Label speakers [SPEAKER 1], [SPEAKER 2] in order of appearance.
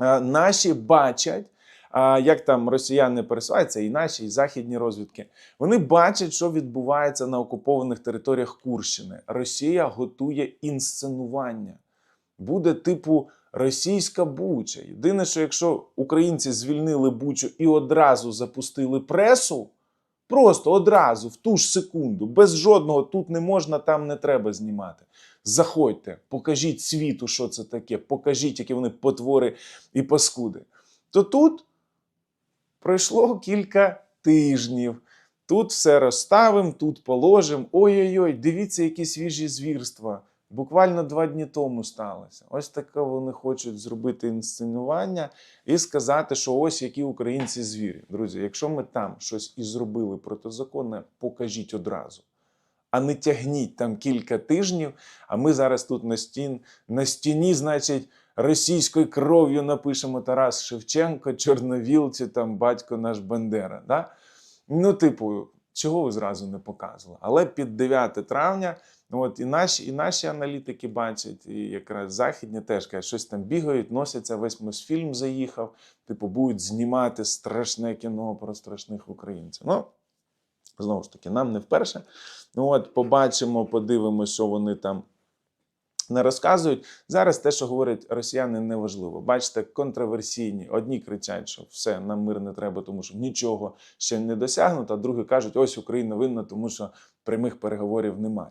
[SPEAKER 1] е, наші бачать, а, як там росіяни пересуваються, і наші, і західні розвідки. Вони бачать, що відбувається на окупованих територіях Курщини. Росія готує інсценування. Буде типу російська буча. Єдине, що якщо українці звільнили бучу і одразу запустили пресу, просто одразу, в ту ж секунду, без жодного тут не можна, там не треба знімати. Заходьте, покажіть світу, що це таке, покажіть, які вони потвори і паскуди. То тут пройшло кілька тижнів. Тут все розставимо, тут положимо. Ой-ой-ой, дивіться, які свіжі звірства. Буквально два дні тому сталося. Ось таке вони хочуть зробити інсценування і сказати, що ось які українці звірі. Друзі, якщо ми там щось і зробили протизаконне, покажіть одразу. А не тягніть там кілька тижнів, а ми зараз тут на, стін, на стіні, значить, російською кров'ю напишемо Тарас Шевченко, Чорновіл чи там батько наш Бандера. Да? Ну, типу, чого ви зразу не показували? Але під 9 травня, ну, от і наші, і наші аналітики бачать, і якраз західні теж кажуть, щось там бігають, носяться, весь Мосфільм заїхав, типу, будуть знімати страшне кіно про страшних українців. Ну, знову ж таки, нам не вперше. Ну, от, побачимо, подивимося, що вони там не розказують. Зараз те, що говорять росіяни, неважливо. Бачите, контроверсійні. Одні кричать, що все, нам мир не треба, тому що нічого ще не досягнуто, а другі кажуть, ось Україна винна, тому що прямих переговорів немає.